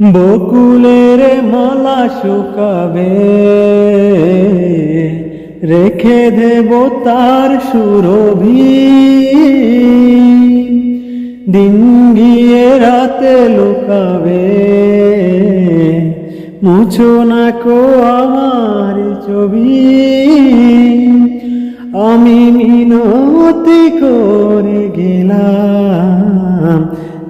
বকুলের মালা শুকাবে, রেখে দেব তার সুরভি। দিন গিয়ে রাতে লুকাবে, মুছো না কো আমার ছবি। আমি মিনতি করে গেলাম।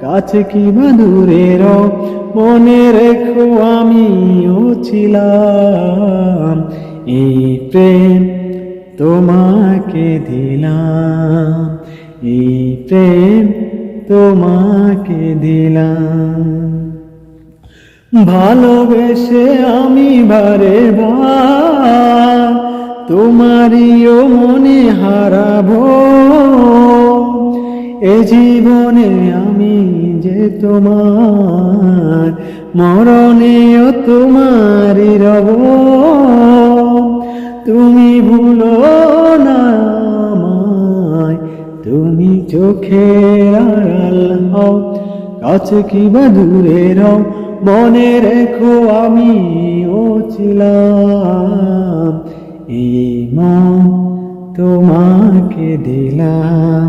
কাছে কি বা দূরে মনে রেখো আমিও ছিলাম। এই প্রেম তোমাকে দিলাম। এই প্রেম তোমাকে দিলাম। ভালোবেসে আমি বারে বা তোমারিও মনে হারাবো। এ জীবনে আমি যে তোমার মরণেও তোমারই রব। তুমি ভুলো না তুমি চোখের আড়াল হও, কাছে কি বা দূরে রও। মনে রেখো আমি ও ছিলাম, এই মন তোমাকে দিলাম।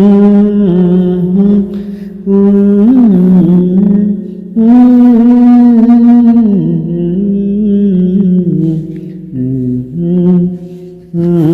Mm-hmm.